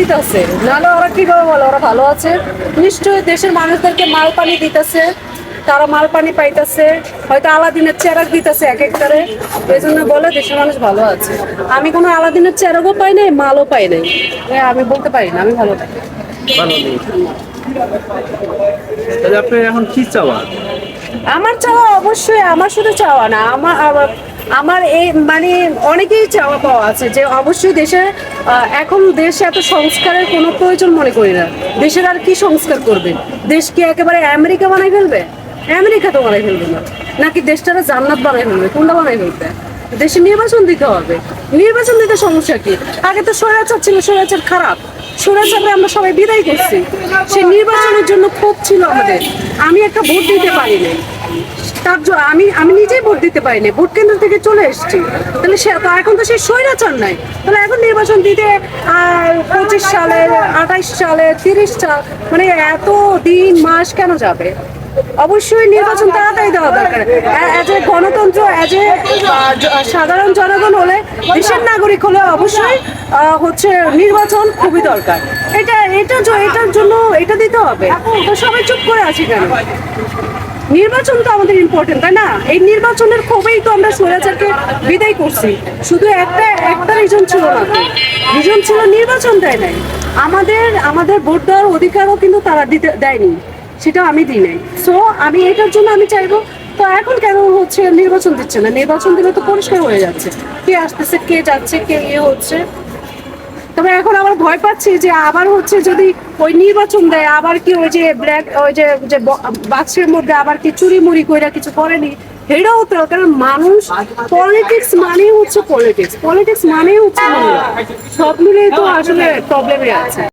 দিতেছে। নাহলে ওরা কীভাবে বলে? ওরা ভালো আছে? নিশ্চয়ই দেশের মানুষদেরকে মাল পানি দিতেছে। তারা মাল পানি পাইতেছে। হয়তো আলাদিনের চেরাক দিতেছে এক একটারে। এই জন্য বলে দেশের মানুষ ভালো আছে। আমি কোনো আলাদিনের চেরাকও পাই নাই মালও পাই নাই। আমি বলতে পারি না আমি ভালো তাহলে আপনি এখন কি চাওয়ার আমার চাওয়া অবশ্যই আমার শুধু চাওয়া না আমার আমার- এই মানে অনেকেই চাওয়া পাওয়া আছে যে অবশ্যই দেশে এখন দেশে এত সংস্কারের কোনো প্রয়োজন মনে করি না। দেশের আর কি সংস্কার করবে? দেশ কি একেবারে আমেরিকা বানাই ফেলবে? আমেরিকা তো বানাই ফেলবে না। নাকি দেশটারা জান্নাত বানাই ফেলবে? কোনটা বানাই ফেলবে? দেশে নির্বাচন দিতে হবে। নির্বাচন দিতে সমস্যা কি? আগে তো স্বৈরাচার ছিল, স্বৈরাচার খারাপ। স্বৈরাচারে আমরা সবাই বিদায় করছি। সেই নির্বাচনের জন্য ক্ষোভ ছিল আমাদের। আমি একটা ভোট দিতে পারিনি। তার আমি আমি নিজেই ভোট দিতে পারিনি, ভোট কেন্দ্র থেকে চলে এসেছি। তাহলে সে তো এখন তো সেই স্বৈরাচার নাই তাহলে এখন নির্বাচন দিতে পঁচিশ সালে, আঠাইশ সালে, তিরিশ সাল মানে এত দিন, মাস কেন যাবে? অবশ্যই নির্বাচন তাড়াতাড়ি দেওয়া দরকার। অ্যাজ এ গণতন্ত্র অ্যাজ এ সাধারণ জনগণ হলে, দেশের নাগরিক হলে অবশ্যই হচ্ছে নির্বাচন খুবই দরকার। এটা এটা এটার জন্য এটা দিতে হবে। তো সবাই চুপ করে আছি কেন? নির্বাচন তো আমাদের ইম্পর্টেন্ট তাই না? এই নির্বাচনের ক্ষোভেই তো আমরা স্বৈরাচারকে বিদায় করছি। শুধু একটা একটা রিজন ছিল না। রিজন ছিল নির্বাচন দেয় নাই। আমাদের আমাদের ভোট দেওয়ার অধিকারও কিন্তু তারা দিতে, দেয়নি। সেটা আমি দিই নাই। সো আমি এটার জন্য আমি চাইব, তো এখন কেন হচ্ছে নির্বাচন দিচ্ছে না? নির্বাচন দিলে তো পরিষ্কার হয়ে যাচ্ছে। কে আসতেছে, কে যাচ্ছে, কে ইয়ে হচ্ছে। তবে এখন আমার ভয় পাচ্ছি যে আবার হচ্ছে যদি ওই নির্বাচন দেয়, আবার কি ওই যে ব্ল্যাক ওই যে যে বাক্সের মধ্যে আবার কি চুরি মুড়ি কইরা কিছু করেনি? হেডা হতে হবে কারণ মানুষ পলিটিক্স মানেই হচ্ছে পলিটিক্স পলিটিক্স মানেই হচ্ছে সব মিলিয়ে তো আসলে প্রবলেমে আছে।